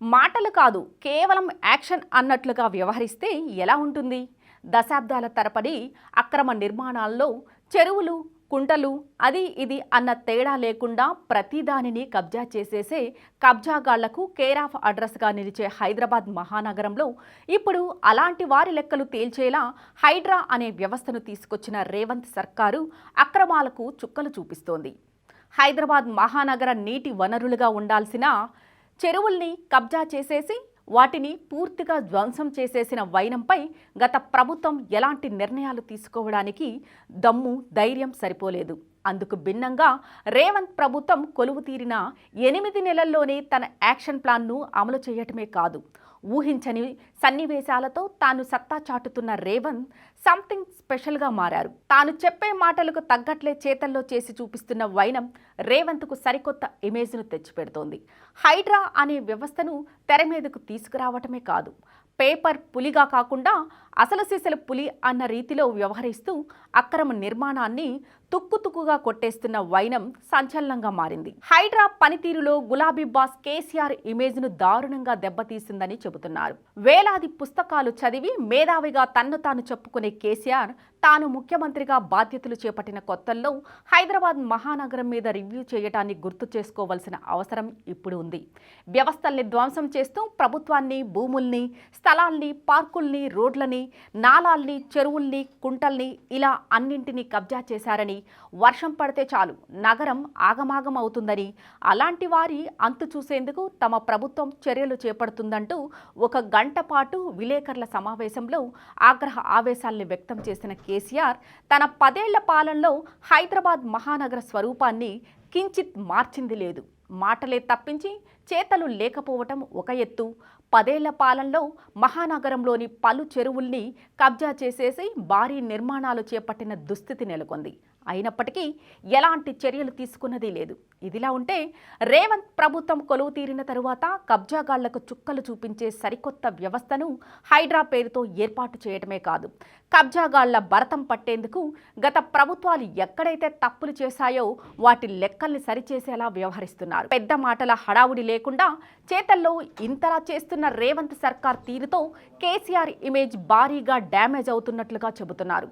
మాటలు కాదు కేవలం యాక్షన్ అన్నట్లుగా వ్యవహరిస్తే ఎలా ఉంటుంది? దశాబ్దాల తరపడి అక్రమ నిర్మాణాల్లో చెరువులు కుంటలు అది ఇది అన్న తేడా లేకుండా ప్రతిదానిని కబ్జా చేసేసే కబ్జాగాళ్ళకు కేర్ ఆఫ్ అడ్రస్గా నిలిచే హైదరాబాద్ మహానగరంలో ఇప్పుడు అలాంటి వారి లెక్కలు తేల్చేలా హైడ్రా అనే వ్యవస్థను తీసుకొచ్చిన రేవంత్ సర్కారు అక్రమాలకు చుక్కలు చూపిస్తోంది. హైదరాబాద్ మహానగర నీటి వనరులుగా ఉండాల్సిన చెరువుల్ని కబ్జా చేసేసి వాటిని పూర్తిగా ధ్వంసం చేసేసిన వైనంపై గత ప్రభుత్వం ఎలాంటి నిర్ణయాలు తీసుకోవడానికి దమ్ము ధైర్యం సరిపోలేదు. అందుకు భిన్నంగా రేవంత్ ప్రభుత్వం కొలువు తీరిన ఎనిమిది నెలల్లోనే తన యాక్షన్ ప్లాన్ను అమలు చేయటమే కాదు ఊహించని సన్నివేశాలతో తాను సత్తా చాటుతున్న రేవంత్ సంథింగ్ స్పెషల్గా మారారు. తాను చెప్పే మాటలకు తగ్గట్లే చేతల్లో చేసి చూపిస్తున్న వైనం రేవంత్కు సరికొత్త ఇమేజ్ను తెచ్చిపెడుతోంది. హైడ్రా అనే వ్యవస్థను తెర మీదకు తీసుకురావటమే కాదు పేపర్ పులిగా కాకుండా అసలు సిసలు పులి అన్న రీతిలో వ్యవహరిస్తూ అక్రమ నిర్మాణాన్ని తుక్కుతుక్కుగా కొట్టేస్తున్న వైనం సంచలనంగా మారింది. హైడ్రా పనితీరులో గులాబీ బాస్ కేసీఆర్ ఇమేజ్ను దారుణంగా దెబ్బతీసిందని చెబుతున్నారు. వేలాది పుస్తకాలు చదివి మేధావిగా తన్ను తాను చెప్పుకునే కేసీఆర్ తాను ముఖ్యమంత్రిగా బాధ్యతలు చేపట్టిన కొత్తల్లో హైదరాబాద్ మహానగరం మీద రివ్యూ చేయటాన్ని గుర్తు చేసుకోవాల్సిన అవసరం ఇప్పుడు ఉంది. వ్యవస్థల్ని ధ్వంసం చేస్తూ ప్రభుత్వాన్ని భూముల్ని స్థలాల్ని పార్కుల్ని రోడ్లని నాలాల్ని చెరువుల్ని కుంటల్ని ఇలా అన్నింటినీ కబ్జా చేశారని వర్షం పడితే చాలు నగరం ఆగమాగం అవుతుందని అలాంటి వారి అంతు చూసేందుకు తమ ప్రభుత్వం చర్యలు చేపడుతుందంటూ ఒక గంట పాటు విలేకరుల సమావేశంలో ఆగ్రహ ఆవేశాల్ని వ్యక్తం చేసిన కేసీఆర్ తన పదేళ్ళ పాలనలో హైదరాబాద్ మహానగర స్వరూపాన్ని కించిత్ మార్చింది లేదు. మాటలే తప్పించి చేతలు లేకపోవటం ఒక ఎత్తు పదేళ్ళ పాలనలో మహానగరంలోని పలు చెరువుల్ని కబ్జా చేసేసి భారీ నిర్మాణాలు చేపట్టిన దుస్థితి నెలకొంది. అయినప్పటికీ ఎలాంటి చర్యలు తీసుకున్నది లేదు. ఇదిలా ఉంటే రేవంత్ ప్రభుత్వం కొలువు తీరిన తరువాత కబ్జాగాళ్ళకు చుక్కలు చూపించే సరికొత్త వ్యవస్థను హైడ్రా పేరుతో ఏర్పాటు చేయడమే కాదు కబ్జాగాళ్ళ భరతం పట్టేందుకు గత ప్రభుత్వాలు ఎక్కడైతే తప్పులు చేశాయో వాటి లెక్కల్ని సరిచేసేలా వ్యవహరిస్తున్నారు. పెద్ద మాటల హడావుడి లేకుండా చేతల్లో ఇంతలా చేస్తున్న చేస్తున్న రేవంత్ సర్కార్ తీరుతో కేసీఆర్ ఇమేజ్ భారీగా డ్యామేజ్ అవుతున్నట్లుగా చెబుతున్నారు.